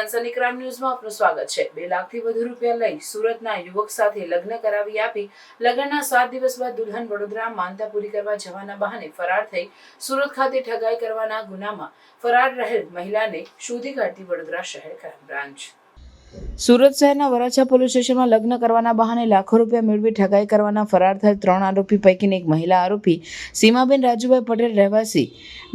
સનસની ન્યૂઝમાં આપનું સ્વાગત છે. બે લાખથી વધુ રૂપિયા લઈ સુરતના યુવક સાથે લગ્ન કરાવી આપી લગ્નના સાત દિવસ બાદ દુલ્હન વડોદરા માનતા પૂરી કરવા જવાના બહાને ફરાર થઈ સુરત ખાતે ઠગાઈ કરવાના ગુનામાં ફરાર રહેલ મહિલાને શોધી કાઢતી વડોદરા શહેર ક્રાઇમ બ્રાન્ચ. સુરત શહેરના વરાછા પોલીસ સ્ટેશનમાં લગ્ન કરવાના બહાને લાખો રૂપિયા મેળવી ઠગાઈ કરવાના ફરાર થયેલ ત્રણ આરોપી પૈકીની એક મહિલા આરોપી સીમાબેન રાજુભાઈ પટેલ રહેવાસી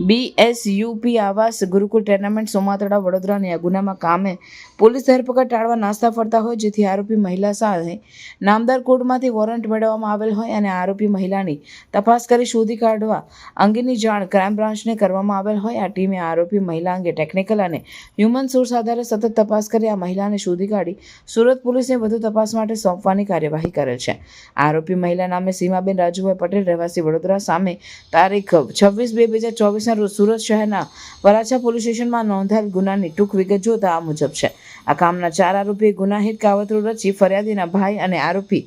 બીએસયુપી આવાસ ગુરુકુલ ટેર્નામેન્ટ સોમાતડા વડોદરાની આ ગુનામાં કામે પોલીસ ધરપકડ ટાળવા નાસ્તા ફરતા હોય, જેથી આરોપી મહિલા સાથે નામદાર કોર્ટમાંથી વોરંટ મેળવવામાં આવેલ હોય અને આરોપી મહિલાની તપાસ કરી શોધી કાઢવા અંગેની જાણ ક્રાઇમ બ્રાન્ચને કરવામાં આવેલ હોય. આ ટીમે આરોપી મહિલા અંગે ટેકનિકલ અને હ્યુમન સોર્સ આધારે સતત તપાસ કરી આ મહિલાને શોધી કાઢી સુરત પોલીસને વધુ તપાસ માટે સોંપવાની કાર્યવાહી કરેલ છે. આરોપી મહિલા નામે સીમાબેન રાજુભાઈ પટેલ રહેવાસી વડોદરા સામે તારીખ છવ્વીસ બે બે હજાર ચોવીસના રોજ સુરત શહેરના વરાછા પોલીસ સ્ટેશનમાં નોંધાયેલ ગુનાની ટૂંક વિગત જોતા આ મુજબ છે. આ કામના ચાર આરોપીએ ગુનાહિત કાવતરું રચી ફરિયાદીના ભાઈ અને આરોપી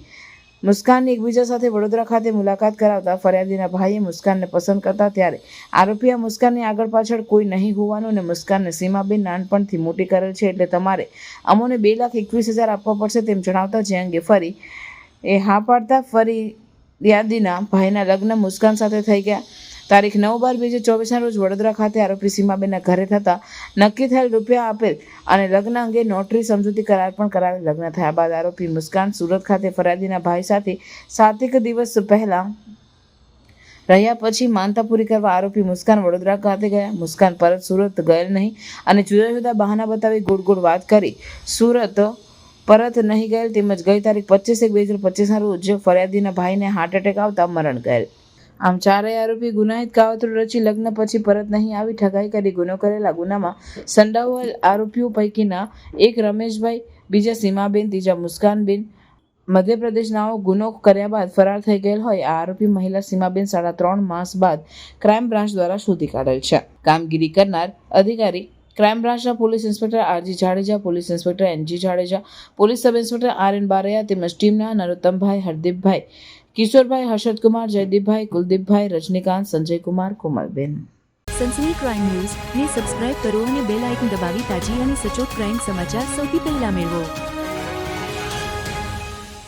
મુસ્કાનની એકબીજા સાથે વડોદરા ખાતે મુલાકાત કરાવતા ફરિયાદીના ભાઈએ મુસ્કાનને પસંદ કરતા ત્યારે આરોપીએ મુસ્કાનની આગળ પાછળ કોઈ નહીં હોવાનું અને મુસ્કાનને સીમાબેન નાનપણથી મોટી કરેલ છે એટલે તમારે અમોને બે લાખ એકવીસ હજાર આપવા પડશે તેમ જણાવતા જે અંગે ફરી એ હા પાડતા ફરી યાદીના ભાઈના લગ્ન મુસ્કાન સાથે થઈ ગયા. તારીખ નવ બાર બે હજાર ચોવીસના રોજ વડોદરા ખાતે આરોપી સીમાબેનના ઘરે થતા નક્કી થયેલ રૂપિયા આપેલ અને લગ્ન અંગે નોટરી સમજૂતી કરાર પણ કરાવેલ લગ્ન થયા બાદ આરોપી મુસ્કાન સુરત ખાતે ફરિયાદીના ભાઈ સાથે સાતેક દિવસ પહેલા રહ્યા પછી માનતા પૂરી કરવા આરોપી મુસ્કાન વડોદરા ખાતે ગયા. મુસ્કાન પરત સુરત ગયેલ નહીં અને જુદા જુદા બહાના બતાવી ગોળ ગોળ વાત કરી. સુરત પરત નહીં ગયેલ તેમજ ગઈ તારીખ પચીસ એક બે હજાર પચીસના રોજ ફરિયાદીના ભાઈને હાર્ટ એટેક આવતા મરણ ગયેલ. આમ ચારેય આરોપી ગુનાહિત કાવતરું રચી લગ્ન પછી પરત નહીં આવી ઠગાઈ કરી ગુનો કરેલા ગુનામાં સંડાવાયેલ આરોપીઓ પૈકીના એક રમેશભાઈ, બીજા સીમાબેન, ત્રીજા મુસ્કાનબેન. મધ્યપ્રદેશનાઓ ગુનો કર્યા બાદ ફરાર થઈ ગયેલ હોય આ આરોપી મહિલા સીમાબેન સાડા ત્રણ માસ બાદ ક્રાઇમ બ્રાન્ચ દ્વારા શોધી કાઢેલ છે. કામગીરી કરનાર અધિકારી ક્રાઇમ બ્રાન્ચના police inspector RG Jadeja, police inspector NG Jadeja, police sub inspector R N Baraiya તેમજ ટીમના નરોત્તમભાઈ, હરદીપભાઈ, કિશોરભાઈ, હર્ષદકુમાર, જયદીપભાઈ, કુલદીપભાઈ, રજનીકાંત, સંજયકુમાર, કોમલબેન. સનસની ક્રાઇમ ન્યૂઝ ને સબસ્ક્રાઇબ કરો અને બેલ આઇકન દબાવી તાજી અને સચોટ ક્રાઇમ સમાચાર સૌથી પહેલા મેળવો.